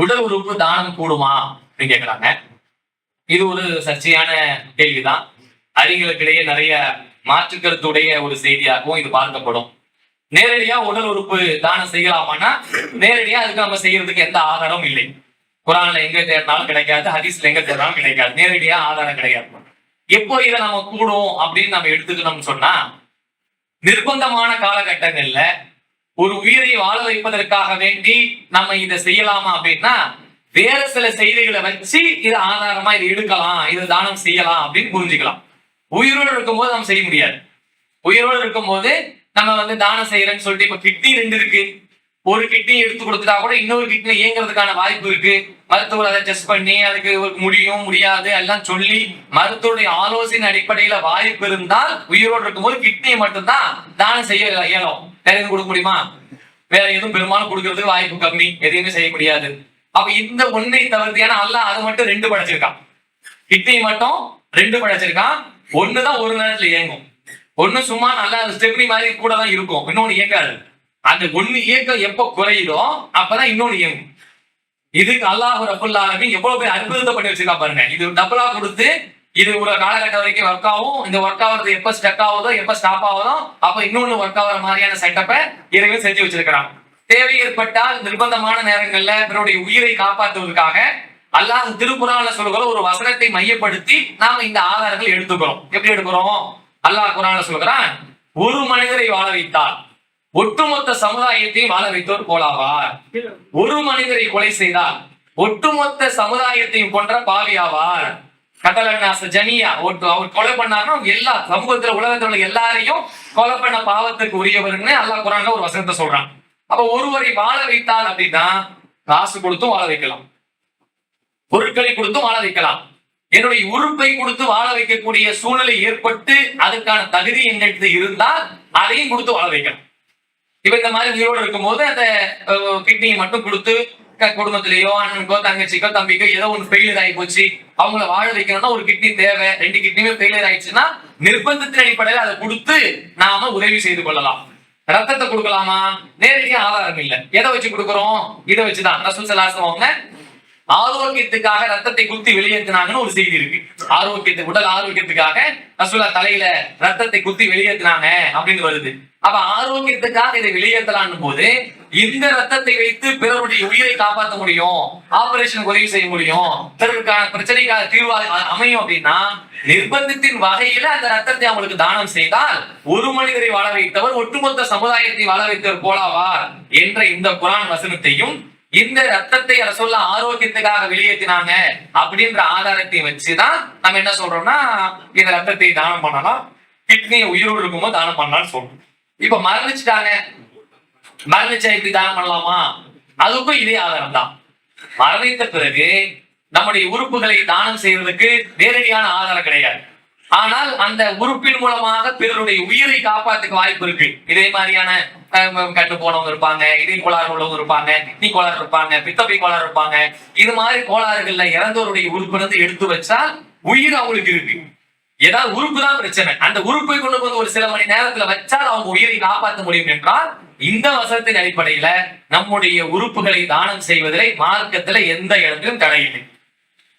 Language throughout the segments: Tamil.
உடல் உறுப்பு தானம் கூடுமா அப்படின்னு கேட்கறாங்க இது ஒரு சர்ச்சையான கேள்விதான். அறிஞர்களுக்கிடையே நிறைய மாற்று கருத்துடைய ஒரு செய்தியாகவும் இது பார்க்கப்படும். நேரடியா உடல் உறுப்பு தானம் செய்யலாமான்னா நேரடியா அதுக்கு நம்ம செய்யறதுக்கு எந்த ஆதாரமும் இல்லை. குரான்ல எங்க தேடினாலும் கிடைக்காது ஹதீஸ்ல எங்க தேடினாலும் கிடைக்காது. நேரடியா ஆதாரம் கிடையாது. எப்போ இதை நம்ம கூடும் அப்படின்னு நம்ம எடுத்துக்கணும்னு சொன்னா நிர்பந்தமான காலகட்டங்கள்ல ஒரு உயிரை வாழ வைப்பதற்காக வேண்டி நம்ம இதை செய்யலாமா அப்படின்னா வேற சில செய்திகளை வச்சு இது ஆதாரமா இதை எடுக்கலாம் இது தானம் செய்யலாம் அப்படின்னு புரிஞ்சுக்கலாம். உயிரோடு இருக்கும்போது நம்ம செய்ய முடியாது. உயிரோடு இருக்கும்போது நம்ம வந்து தானம் செய்யறேன்னு சொல்லிட்டு இப்ப கிட்னி ரெண்டு இருக்கு. ஒரு கிட்னி எடுத்து கொடுத்துட்டா கூட இன்னொரு கிட்னி இயங்குறதுக்கான வாய்ப்பு இருக்கு. மருத்துவர் அதை டெஸ்ட் பண்ணி அதுக்கு முடியும் முடியாது எல்லாம் சொல்லி மருத்துவருடைய ஆலோசனை அடிப்படையில வாய்ப்பு இருந்தால் உயிரோடு இருக்கும்போது கிட்னியை மட்டும்தான் தானம் செய்ய இயலும். வேற எதுவும் கொடுக்க முடியுமா? வேற எதுவும் பெரும்பாலும் கொடுக்கறதுக்கு வாய்ப்பு கம்மி. எதையுமே செய்ய முடியாது. அப்ப இந்த ஒன்னை தவிர்த்தியான அல்ல அல்லாஹ் அது மட்டும் ரெண்டு படைச்சிருக்கான். கிட்னி மட்டும் ரெண்டு படைச்சிருக்கான். ஒண்ணுதான் ஒரு நேரத்துல இயங்கும். ஒண்ணு சும்மா நல்லா ஸ்டெப்னி மாதிரி கூட தான் இருக்கும். இன்னொன்னு இயங்காது. அந்த ஒண்ணு இயக்கம் எப்ப குறையுதோ அப்பதான் இன்னொன்னு இயங்கும். இதுக்கு அல்லாஹ் ரபுல்லாலுமே எவ்வளவு பேர் அற்புதத்தை பண்ணி வச்சிருக்கா பாருங்க. இது டபுளா கொடுத்து இது ஒரு காலகட்டம் வரைக்கும் ஒர்க் ஆகும். இந்த ஒர்க் ஆகுறது எப்ப ஸ்டக் ஆகுதோ எப்ப ஸ்டாப் ஆகுதோ அப்ப இன்னொன்னு ஒர்க் ஆகுற மாதிரியான செட்டப்பை இறைவன் செஞ்சு வச்சிருக்கிறான். தேவை ஏற்பட்டால் நிர்பந்தமான நேரங்கள்ல இவருடைய உயிரை காப்பாற்றுவதற்காக அல்லாஹ் திருக்குறான்ல சொல்லுகிற ஒரு வசனத்தை மையப்படுத்தி நாம இந்த ஆதாரங்கள் எடுத்துக்கிறோம். எப்படி எடுக்கிறோம்? அல்லாஹ் குரான்ல சொல்லுகிறான் ஒரு மனிதரை வாழ வைத்தால் ஒட்டுமொத்த சமுதாயத்தையும் வாழ வைத்தோர் போலாவார் ஒரு மனிதரை கொலை செய்தால் ஒட்டுமொத்த சமுதாயத்தையும் கொன்ற பாவியாவார். கதலன்னாச ஜனியா ஒட்டு அவர் கொலை பண்ணாருன்னா அவங்க எல்லா சமூகத்துல உலகத்துல உள்ள எல்லாரையும் கொலை பண்ண பாவத்துக்கு உரியவர்னு அல்லாஹ் குரான்ல ஒரு வசனத்தை சொல்றான். அப்ப ஒருவரை வாழ வைத்தால் அப்படின்னா காசு கொடுத்தும் வாழ வைக்கலாம். பொருட்களை கொடுத்தும் வாழ வைக்கலாம். என்னுடைய உறுப்பை கொடுத்து வாழ வைக்கக்கூடிய சூழ்நிலை ஏற்பட்டு அதுக்கான தகுதி எங்கிட்ட இருந்தால் அதையும் கொடுத்து வாழ வைக்கலாம். இப்ப இந்த மாதிரி உயிரோடு இருக்கும்போது அந்த கிட்னியை மட்டும் கொடுத்து க- குடும்பத்திலேயோ அண்ணனுக்கோ தங்கச்சிக்கோ தம்பிக்கோ ஏதோ ஒன்று ஃபெயிலியர் ஆகி போச்சு. அவங்கள வாழ வைக்கணும்னா ஒரு கிட்னி தேவை. ரெண்டு கிட்னியுமே ஃபெயிலியர் ஆயிடுச்சுன்னா நிர்பந்தத்தின் அடிப்படையில் அதை கொடுத்து நாம உதவி செய்து கொள்ளலாம். ரத்தத்தை கொடுக்கலாமா? நேரடியாக ஆதாரம் இல்ல. எதை வச்சு கொடுக்குறோம்? இதை வச்சுதான். ரசூல் சலாசம் அவங்க ஆரோக்கியத்துக்காக ரத்தத்தை குத்தி வெளியேற்றினாங்கன்னு ஒரு செய்தி இருக்கு. ஆரோக்கியத்துக்கு உடல் ஆரோக்கியத்துக்காக ரசூலா தலையில ரத்தத்தை குத்தி வெளியேற்றினாங்க அப்படின்னு வருது. அப்ப ஆரோக்கியத்துக்காக இதை வெளியேற்றலான்னு போது இந்த ரத்தத்தை வைத்து பிறருடைய உயிரை காப்பாற்ற முடியும் ஆபரேஷன் உதவி செய்ய முடியும் பிறருக்கான பிரச்சனைக்கான தீர்வு அமையும் அப்படின்னா நிர்பந்தத்தின் வகையில அந்த ரத்தத்தை அவங்களுக்கு தானம் செய்தால் ஒரு மனிதரை வாழ வைத்தவர் ஒட்டுமொத்த சமுதாயத்தை வாழ வைத்தவர் போலாவார் என்ற இந்த குரான் வசனத்தையும் இந்த ரத்தத்தை சொல்ல ஆரோக்கியத்துக்காக வெளியேற்றினாங்க அப்படின்ற ஆதாரத்தை வச்சுதான் நம்ம என்ன சொல்றோம்னா இந்த ரத்தத்தை தானம் பண்ணலாம். கிட்னியை உயிரோடு இருக்கும்போது தானம் பண்ணலாம்னு சொல்றோம். இப்ப மரணிச்சுட்டாங்க. மரணிச்சா இப்படி தானம் பண்ணலாமா? அதுக்கும் இதே ஆதாரம் தான் மரணித்த பிறகு நம்முடைய உறுப்புகளை தானம் செய்வதற்கு நேரடியான ஆதாரம் கிடையாது. ஆனால் அந்த உறுப்பின் மூலமாக பிறருடைய உயிரை காப்பாத்துக்கு வாய்ப்பு இருக்கு. இதே மாதிரியான கட்டு போனவங்க இருப்பாங்க. இதே கோளாறு உள்ளவங்க இருப்பாங்க. கிட்னி கோளாறு இருப்பாங்க. பித்தப்பை கோளாறு இருப்பாங்க. இது மாதிரி கோளாறுகள்ல இறந்தவருடைய உறுப்பு வந்து எடுத்து வச்சா உயிர் அவங்களுக்கு இருக்கு. ஏதாவது உறுப்பு தான் பிரச்சனை. அந்த உறுப்பை கொண்டு வந்து ஒரு சில மணி நேரத்துல வச்சால் அவங்க உயிரை காப்பாற்ற முடியும் என்றால் இந்த வசத்தின் அடிப்படையில நம்முடைய உறுப்புகளை தானம் செய்வதிலே மார்க்கத்துல எந்த இடத்திலும் தடையில்லை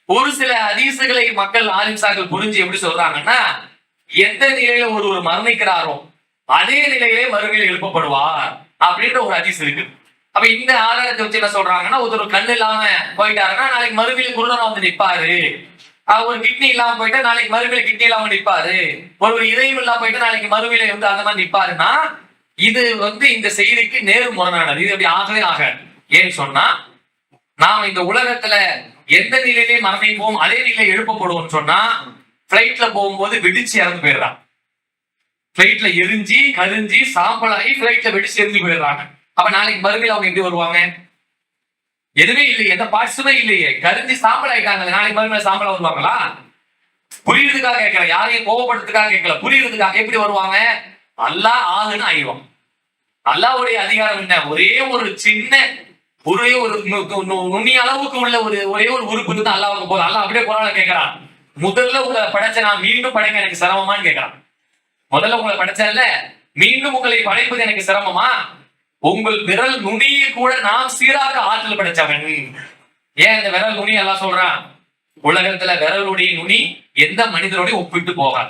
ஒரு சில அதிசுகளை மக்கள் ஆலிம்சாக்கள் புரிஞ்சு எப்படி சொல்றாங்கன்னா எந்த நிலையில ஒருவர் மரணிக்கிறாரோ அதே நிலையிலே மறுமையில் எழுப்பப்படுவார் அப்படின்ற ஒரு அதிசு இருக்கு. அப்ப இந்த ஆதாரத்தை வச்சு என்ன சொல்றாங்கன்னா ஒருத்தர் கண்ணு இல்லாம போயிட்டாருன்னா நாளைக்கு மறுமையில் குருடனா வந்து நிப்பாரு. அவர் ஒரு கிட்னி இல்லாம போயிட்டா நாளைக்கு மறுமையில கிட்னி இல்லாம நிப்பாரு. ஒரு இதயம் இல்லாம போயிட்டா நாளைக்கு மறுமையில வந்து அந்த மாதிரி நிப்பாருன்னா இது வந்து இந்த செய்திக்கு நேரு முரணானது இது அப்படி ஆகவே ஆகாது. ஏன்னு சொன்னா நாம் இந்த உலகத்துல எந்த நிலையிலே மரணிப்போம் அதே நிலையில எழுப்பப்படுவோம் சொன்னா பிளைட்ல போகும்போது வெடிச்சு இறந்து போயிடுறான். பிளைட்ல எரிஞ்சு கரிஞ்சு சாம்பலாகி பிளைட்ல வெடிச்சு எரிஞ்சு போயிடுறாங்க. அப்ப நாளைக்கு மறுபடியும் அவங்க எப்படி வருவாங்க? எதுவுமே இல்லையே எந்த பார்ட்ஸுமே இல்லையே. கரிஞ்சு சாம்பல் ஆயிட்டாங்க நாளைக்கு மறுபடியும் சாம்பலா வருவாங்களா? புரியுறதுக்காக கேட்கல யாரையும் கோவப்படுறதுக்காக கேட்கல. புரியுறதுக்காக எப்படி வருவாங்க? அல்லாஹ் ஆகுன்னு ஆயிடுவோம் அல்லாவுடைய அதிகாரம் என்ன? ஒரே ஒரு சின்ன ஒரே ஒரு நு- அளவுக்கு உள்ள ஒரு ஒரே ஒரு உறுப்பு தான் அல்லாவுக்கு போதும் அல்லா அப்படியே குரான கேட்கிறான். முதல்ல உங்களை படைச்ச நான் மீண்டும் படைக்க எனக்கு சிரமமான்னு கேட்கிறான். முதல்ல உங்களை படைச்சேன்ல மீண்டும் உங்களை படைப்பது எனக்கு சிரமமா? உங்கள் விரல் நுனியை கூட நான் சீராக ஆற்றல் படைச்சவன். ஏன் இந்த விரல் நுனி எல்லாம் சொல்றான்? உலகத்துல விரலுடைய நுனி எந்த மனிதனுடைய ஒப்பிட்டு போகாது.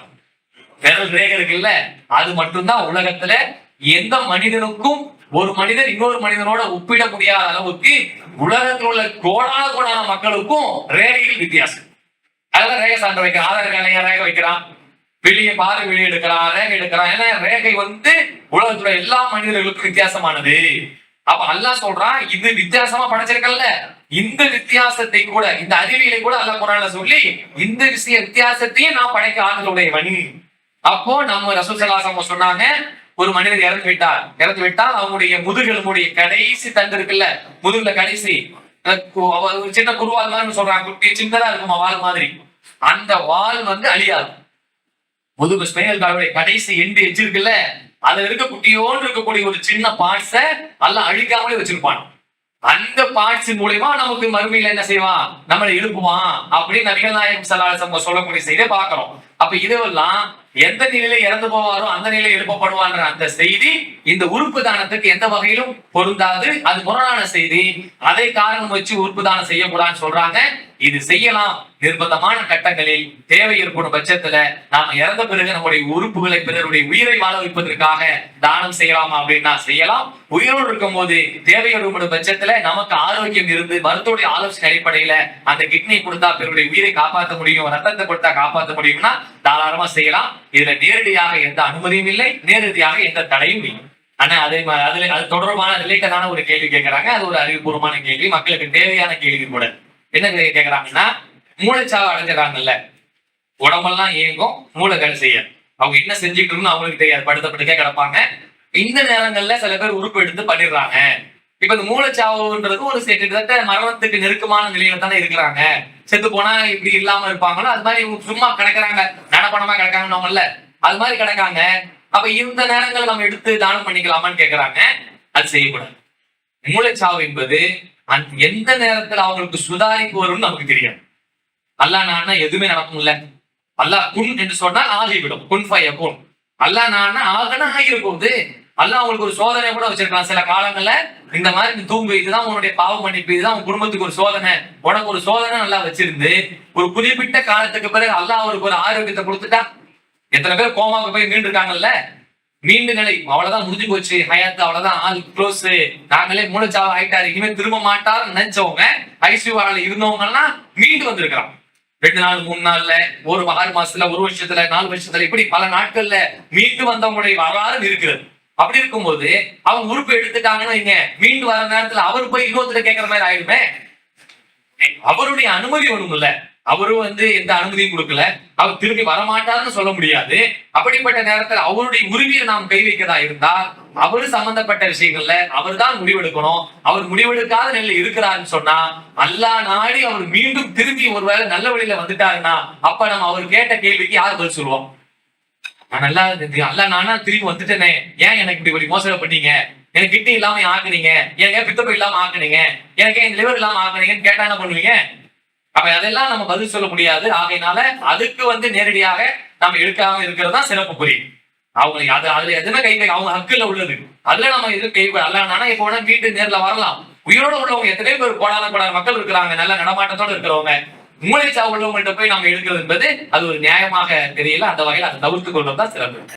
விரல் ரேகை இருக்குல்ல அது மட்டும்தான் உலகத்துல எந்த மனிதனுக்கும் ஒரு மனிதன் இன்னொரு மனிதனோட ஒப்பிட முடியாத அளவுக்கு உலகத்தில் உள்ள கோடான கோடான மக்களுக்கும் ரேகையில் வித்தியாசம். அதெல்லாம் ரேகை சான்று வைக்கிறான். ஆதார் கார்டு ரேகை வைக்கிறான். வெளியே பாரு வெளியே எடுக்கிறான். ரேகை எடுக்கிறான். ஏன்னா ரேகை வந்து உலகத்துல எல்லா மனிதர்களுக்கும் வித்தியாசமானது. அப்ப அல்லாஹ் சொல்றான் இது வித்தியாசமா படைச்சிருக்கல இந்த வித்தியாசத்தை கூட இந்த அறிவியலை கூட அல்ல குரான சொல்லி இந்த விஷய வித்தியாசத்தையும் நான் படைக்க ஆளுடையவன் அப்போ நம்ம ரசூசலாசம் சொன்னாங்க ஒரு மனிதர் இறந்து விட்டார். இறந்து விட்டால் அவங்களுடைய முதுகெலும்புடைய கடைசி தண்டு இருக்குல்ல? முதுகுல கடைசி. அவ- ஒரு சின்ன குருவால் மாதிரி சொல்றாங்க. குட்டி சின்னதா இருக்கும் வால் மாதிரி. அந்த வால் வந்து அழியாது. முதுகு ஸ்பைனல் கார்டுடைய கடைசி எண்டு எஜ் இருக்குல்ல? அதுல இருக்க குட்டியோடு இருக்கக்கூடிய ஒரு சின்ன பார்ட்ஸ எல்லாம் அழிக்காமலே வச்சிருப்பான். அந்த பார்ட்ஸ் மூலியமா நமக்கு மறுமையில என்ன செய்வான்? நம்மளை எழுப்புவான். அப்படின்னு நபிகள் நாயகம் சலாசம் சொல்லக்கூடிய செய்தியை பாக்குறோம் அப்ப இதுவெல்லாம் எந்த நிலையில இறந்து போவாரோ அந்த நிலையில எழுப்பப்படுவான்ற அந்த செய்தி இந்த உறுப்பு தானத்துக்கு எந்த வகையிலும் பொருந்தாது. அது முரணான செய்தி. அதை காரணம் வச்சு உறுப்பு தானம் செய்யக்கூடாதுன்னு சொல்றாங்க. இது செய்யலாம். நிர்பந்தமான கட்டங்களில் தேவை ஏற்படும் பட்சத்துல நாம இறந்த பிறகு நம்முடைய உறுப்புகளை பிறருடைய உயிரை வாழ வைப்பதற்காக தானம் செய்யலாமா அப்படின்னா செய்யலாம். உயிரோடு இருக்கும் போது தேவை ஏற்படும் பட்சத்துல நமக்கு ஆரோக்கியம் இருந்து மருத்துவடைய ஆலோசனை அடிப்படையில அந்த கிட்னி கொடுத்தா பிறருடைய உயிரை காப்பாற்ற முடியும் ரத்தத்தை கொடுத்தா காப்பாற்ற முடியும்னா தாராளமா செய்யலாம். இதுல நேரடியாக எந்த அனுமதியும் இல்லை நேரடியாக எந்த தடையும் இல்லை. ஆனா அதே மாதிரி அதுல அது தொடர்பான ரிலேட்டடான ஒரு கேள்வி கேட்கறாங்க அது ஒரு அறிவுபூர்வமான கேள்வி. மக்களுக்கு தேவையான கேள்வி கூட. என்ன கேட்கறாங்கன்னா மூளைச்சாவை அடைஞ்சிடறாங்கல்ல. உடம்பெல்லாம் இயங்கும் மூளை வேலை செய்ய அவங்க என்ன செஞ்சுக்கணும்னு அவங்களுக்கு தெரியாது. படுத்தப்பட்டுக்கே கிடப்பாங்க. இந்த நேரங்கள்ல சில பேர் உறுப்பு எடுத்து பண்ணிடுறாங்க. இப்ப இந்த மூளைச்சாவுன்றது ஒரு கிட்டத்தட்ட மரணத்துக்கு நெருக்கமான நிலையில தானே இருக்கிறாங்க. செத்து போனா இப்படி இல்லாம இருப்பாங்களோ அது மாதிரி இவங்க சும்மா கிடக்குறாங்க. நடப்பணமா கிடக்காங்கன்னு அது மாதிரி கிடக்காங்க. அப்ப இந்த நேரங்கள் நம்ம எடுத்து தானம் பண்ணிக்கலாமான்னு கேக்குறாங்க. அது செய்யக்கூடாது. மூளைச்சாவு என்பது எந்த நேரத்துல அவங்களுக்கு சுதாரிப்பு வரும்னு நமக்கு தெரியாது. அல்லாஹ் நானா எதுவுமே நடக்கும்ல? அல்லாஹ் குன் என்று சொன்னால் ஆகிவிடும். குன் ஃபய குன். அல்லா நானா ஆகனா ஆகிருப்போது அல்லா அவங்களுக்கு ஒரு சோதனை கூட வச்சிருக்கலாம் சில காலங்கள்ல. இந்த மாதிரி நீ தூங்கு இதுதான் உன்னுடைய பாவம் மன்னிப்பு இதுதான் உன் குடும்பத்துக்கு ஒரு சோதனை. உனக்கு ஒரு சோதனை நல்லா வச்சிருந்து ஒரு குறிப்பிட்ட காலத்துக்கு பிறகு அல்லா அவருக்கு ஒரு ஆரோக்கியத்தை கொடுத்துட்டா எத்தனை பேர் கோமாவுக்கு போய் மீண்டு இருக்காங்கல்ல மீண்டு நிலை அவ்வளவுதான் முடிஞ்சு போச்சு. ஹயாத்து அவ்வளவுதான் ஆள் க்ளோஸ் நாங்களே மூளைச்சாவு ஆயிட்டாரு. இனிமே திரும்ப மாட்டார் நினைச்சவங்க ஐசியூஆர்ல இருந்தவங்க எல்லாம் மீண்டு வந்திருக்கிறான். ரெண்டு நாள் மூணு நாள்ல ஒரு ஆறு மாசத்துல ஒரு வருஷத்துல நாலு வருஷத்துல இப்படி பல நாட்கள்ல மீண்டு வந்தவங்களுடைய வரலாறு இருக்கிறது. அப்படி இருக்கும்போது அவங்க உறுப்பு எடுத்துட்டாங்கன்னு வைங்க மீண்டு வர நேரத்துல அவர் போய் இன்னொருத்தர் கேட்கற மாதிரி ஆயிடுமே? அவருடைய அனுமதி வேணும்ல அவரும் வந்து எந்த அனுமதியும் கொடுக்கல. அவர் திரும்பி வரமாட்டார்னு சொல்ல முடியாது. அப்படிப்பட்ட நேரத்துல அவருடைய உரிமையை நாம் கை வைக்கதா இருந்தா அவரு சம்பந்தப்பட்ட விஷயங்கள்ல அவர் தான் முடிவெடுக்கணும். அவர் முடிவெடுக்காத நிலையில இருக்கிறாருன்னு சொன்னா அல்லா நாடி அவர் மீண்டும் திரும்பி ஒருவேளை நல்ல வழியில வந்துட்டாருன்னா அப்ப நம்ம அவர் கேட்ட கேள்விக்கு யார் பதில் சொல்லுவோம்? நான் நல்லா இருந்து அல்ல நானா திரும்பி வந்துட்டேனே. ஏன் எனக்கு இப்படி ஒரு மோசடி பண்ணீங்க? எனக்கு கிட்டி இல்லாம ஆக்குனீங்க. எனக்கு ஏன் பித்தப்பை இல்லாம ஆக்குனீங்க? எனக்கு ஏன் லிவர் இல்லாம ஆக்குனீங்கன்னு கேட்டா என்ன பண்ணுவீங்க? அப்ப அதெல்லாம் நம்ம பதில் சொல்ல முடியாது. ஆகையினால அதுக்கு வந்து நேரடியாக நம்ம எடுக்காம இருக்கிறது தான் சிறப்பு புரியும் அவங்க அது அதுல எதுவுமே கை அவங்க ஹக்குல உள்ளது. அதுல நம்ம எதுவும் கை அல்ல இப்ப வேணா வீட்டு நேர்ல வரலாம். உயிரோட உள்ளவங்க எத்தனையோ பேர் கோடான கோடான மக்கள் இருக்கிறாங்க நல்ல நடமாட்டத்தோட இருக்கிறவங்க. மூளைச்சாவு உள்ளவங்கள்ட்ட போய் நம்ம எடுக்கிறது என்பது அது ஒரு நியாயமாக தெரியல. அந்த வகையில் அதை தவிர்த்து கொள்வது தான் சிறப்பு.